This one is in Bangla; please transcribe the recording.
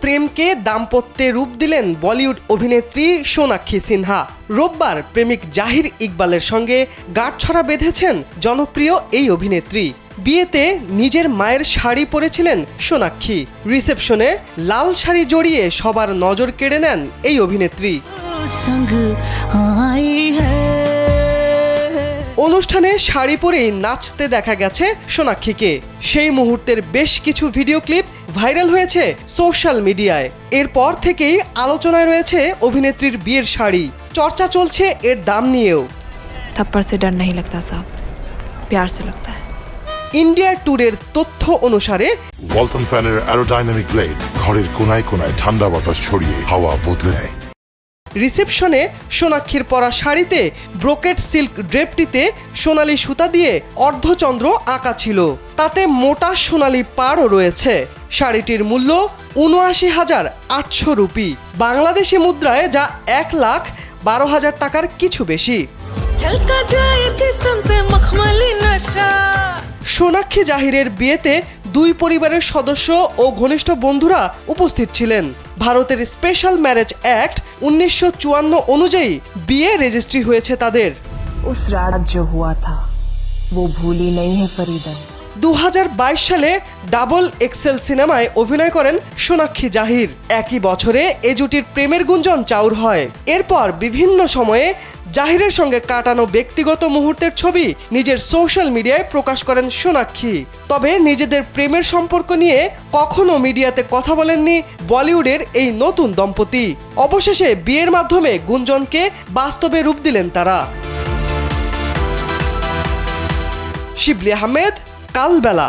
প্রেমকে দাম্পত্যে রূপ দিলেন বলিউড অভিনেত্রী সোনাক্ষী সিনহা রোববার প্রেমিক জাহির ইকবালের সঙ্গে গাঁটছড়া বেঁধেছেন জনপ্রিয় এই অভিনেত্রী। বিয়েতে নিজের মায়ের শাড়ি পরেছিলেন সোনাক্ষী। রিসেপশনে লাল শাড়ি জড়িয়ে সবার নজর কেড়ে নেন এই অভিনেত্রী। অনুষ্ঠানে শাড়ি পরেই নাচতে দেখা গেছে সোনাক্ষীকে সেই মুহূর্তের বেশ কিছু ভিডিও ক্লিপ ভাইরাল হয়েছে সোশ্যাল মিডিয়ায় এরপর থেকেই আলোচনায় রয়েছে অভিনেত্রীর বিয়ের শাড়ি চর্চা চলছে এর দাম নিয়েও थप्पड़ से डर नहीं लगता साहब प्यार से लगता है ইন্ডিয়া ট্যুরের তথ্য অনুসারে ওয়ালটন ফ্যানের অ্যারোডাইনামিক ব্লেড ঘরের কোনায় কোনায় ঠান্ডা বাতাস ছড়িয়ে হাওয়া বদলে নেয় রিসেপশনে সোনাক্ষীর পরা শাড়িতে ব্রোকেট সিল্ক ড্রেপটিতে সোনালি সুতা দিয়ে অর্ধচন্দ্র আঁকা ছিল। তাতে মোটা সোনালি পাড়ও রয়েছে। শাড়িটির মূল্য উনআশি হাজার আটশো রুপি। বাংলাদেশি মুদ্রায় যা এক লাখ বারো হাজার টাকার কিছু বেশি। সোনাক্ষী জাহিরের বিয়েতে দুই পরিবারের সদস্য ও ঘনিষ্ঠ বন্ধুরা উপস্থিত ছিলেন ভারতের স্পেশাল ম্যারেজ অ্যাক্ট উনিশশো অনুযায়ী বিয়ে রেজিস্ট্রি হয়েছে তাদের उस रात जो हुआ था वो भूली नहीं है फरीदन দু হাজার বাইশ সালে ডাবল এক্সেল সিনেমায় অভিনয় করেন সোনাক্ষী জাহির। একই বছরে এ জুটির প্রেমের গুঞ্জন চাউর হয়। এরপর বিভিন্ন সময়ে জাহিরের সঙ্গে কাটানো ব্যক্তিগত মুহূর্তের ছবি নিজের সোশ্যাল মিডিয়ায় প্রকাশ করেন সোনাক্ষী। তবে নিজেদের প্রেমের সম্পর্ক নিয়ে কখনো মিডিয়াতে কথা বলেননি বলিউডের এই নতুন দম্পতি। অবশেষে বিয়ের মাধ্যমে গুঞ্জনকে বাস্তবে রূপ দিলেন তারা। শিবলি আহমেদ কালবেলা